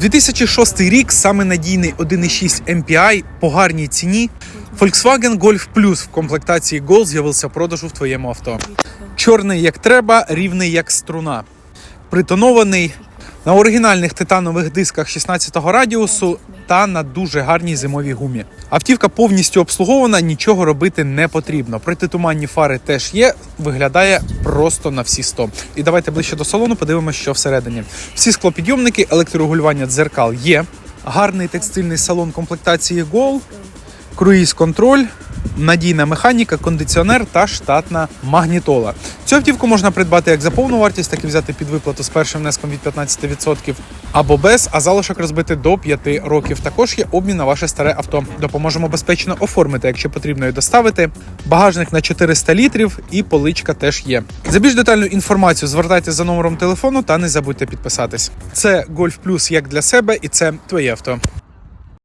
2006 рік саме надійний 1.6 MPI по гарній ціні. Volkswagen Golf Plus в комплектації Gol з'явився в продажу в твоєму авто. Чорний як треба, рівний як струна. Притонований на оригінальних титанових дисках 16-го радіусу та на дуже гарній зимовій гумі. Автівка повністю обслугована, нічого робити не потрібно. Протитуманні фари теж є, виглядає просто на всі 100. І давайте ближче до салону подивимося, що всередині. Всі склопідйомники, електрорегулювання дзеркал є. Гарний текстильний салон комплектації Gol, круїз контроль, надійна механіка, кондиціонер та штатна магнітола. Цю автівку можна придбати як за повну вартість, так і взяти під виплату з першим внеском від 15% або без, а залишок розбити до 5 років. Також є обмін на ваше старе авто. Допоможемо безпечно оформити, якщо потрібно і доставити. Багажник на 400 літрів і поличка теж є. За більш детальну інформацію звертайтеся за номером телефону та не забудьте підписатись. Це Golf Plus як для себе, і це твоє авто.